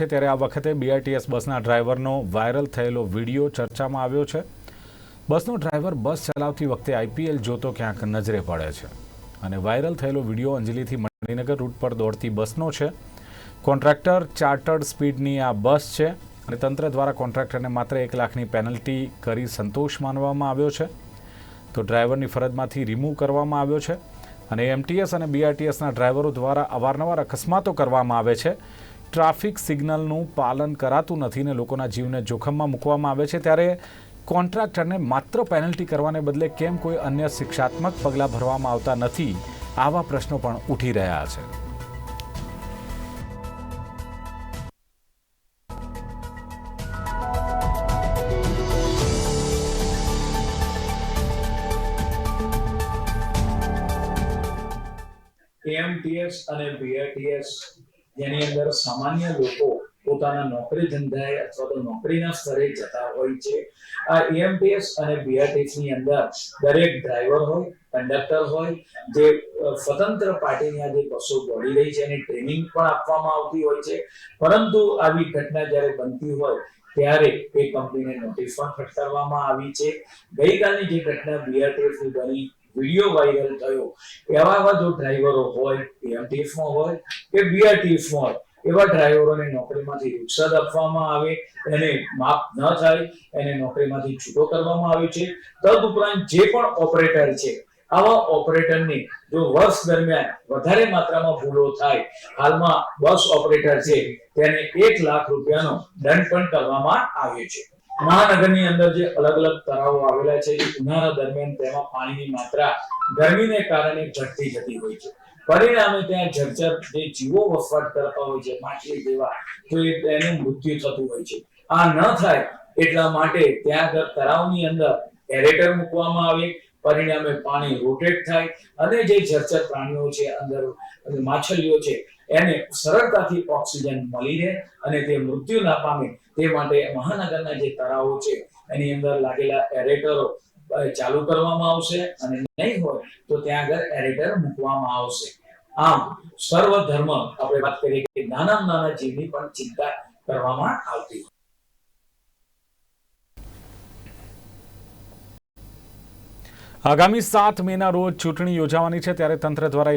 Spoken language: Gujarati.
છે ત્યારે આ વખતે બીઆરટીએસ બસના ડ્રાઈવરનો વાયરલ થયેલો વીડિયો ચર્ચામાં આવ્યો છે. બસનો ડ્રાઈવર બસ ચલાવતી વખતે આઈપીએલ જોતો ક્યાંક નજરે પડે છે. અને વાયરલ થયેલો વીડિયો અંજલીથી મણિનગર રૂટ પર દોડતી બસનો છે. કોન્ટ્રાક્ટર ચાર્ટર્ડ સ્પીડની આ બસ છે અને તંત્ર દ્વારા કોન્ટ્રાક્ટરને માત્ર એક લાખની પેનલ્ટી કરી સંતોષ માનવામાં આવ્યો છે. તો ડ્રાઈવરની ફરજમાંથી રિમૂવ કરવામાં આવ્યો છે. અને એમટીએસ અને બીઆરટીએસના ડ્રાઈવરો દ્વારા અવારનવાર અકસ્માતો કરવામાં આવે છે. ટ્રાફિક સિગ્નલનું પાલન કરાતું નથી ને લોકોના જીવને જોખમમાં મૂકવામાં આવે છે, ત્યારે કોન્ટ્રાક્ટરને માત્ર પેનલ્ટી કરવાને બદલે કેમ કોઈ અન્ય શિક્ષાત્મક પગલાં ભરવામાં આવતા નથી, આવા પ્રશ્નો પણ ઉઠી રહ્યા છે. એમટીએસ અને બીઆરટીએસ જેની અંદર સામાન્ય લોકો પોતાના નોકરી ધંધાએ અથવા તો નોકરીના સ્તરે જતા હોય છે. આ એએમટીએસ અને બીઆરટીએસની અંદર દરેક ડ્રાઈવર હોય કંડક્ટર હોય, જે સ્વતંત્ર પાર્ટીની આ જે બસો દોડી રહી છે એની ટ્રેનિંગ પણ આપવામાં આવતી હોય છે. પરંતુ આવી ઘટના જ્યારે બનતી હોય, ત્યારે એ કંપનીને નોટિસ પણ ફટકારવામાં આવી છે. ગઈકાલની જે ઘટના બીઆરટીએસની બની, વીડિયો વાયરલ થયો, એવા એવા જો ડ્રાઈવરો હોય એમટીએફમાં હોય કે માં હોય, એવા ડ્રાઈવરોને નોકરીમાંથી રૂક્ષત આપવામાં આવે, એને માફ ન થાય, એને નોકરીમાંથી છૂટો કરવામાં આવે છે. તદુપરાંત જે પણ ઓપરેટર છે, આવા ઓપરેટરની જો વર્ષ દરમિયાન વધારે માત્રામાં ભૂલો થાય, હાલમાં બસ ઓપરેટર છે, તેને એક લાખ રૂપિયાનો દંડ પણ કરવામાં આવ્યો છે. મહાનગરની અંદર જે અલગ અલગ તળાવો આવેલા છે, ઉનાળા દરમિયાન તેમાં પાણીની માત્રા ગરમીને કારણે ઘટતી જતી હોય છે. પરિણામે ત્યાં જર્જર જે જીવો વસવાટ કરતા હોય છે, માછલી જેવા, તો એ તેનું મૃત્યુ થતું હોય છે. આ ન થાય એટલા માટે ત્યાં તળાવની અંદર એરેટર મૂકવામાં આવે, પરિણામે પાણી રોટેટ થાય, અને જે જળચર પ્રાણીઓ છે, અંદર માછલીઓ છે, એને સરળતાથી ઓક્સિજન મળી રહે અને તે મૃત્યુ ના પામે તે માટે મહાનગરના જે તળાવો છે, એની અંદર લાગેલા એરેટરો ચાલુ કરવામાં આવશે અને નહીં હોય તો ત્યાં આગળ એડિટર મૂકવામાં આવશે. આમ, સર્વ ધર્મ, આપણે વાત કરીએ કે નાના નાના જીવની પણ ચિંતા કરવામાં આવતી આગામી સાત મેના રોજ ચૂંટણી યોજાવાની છે, ત્યારે તંત્ર દ્વારા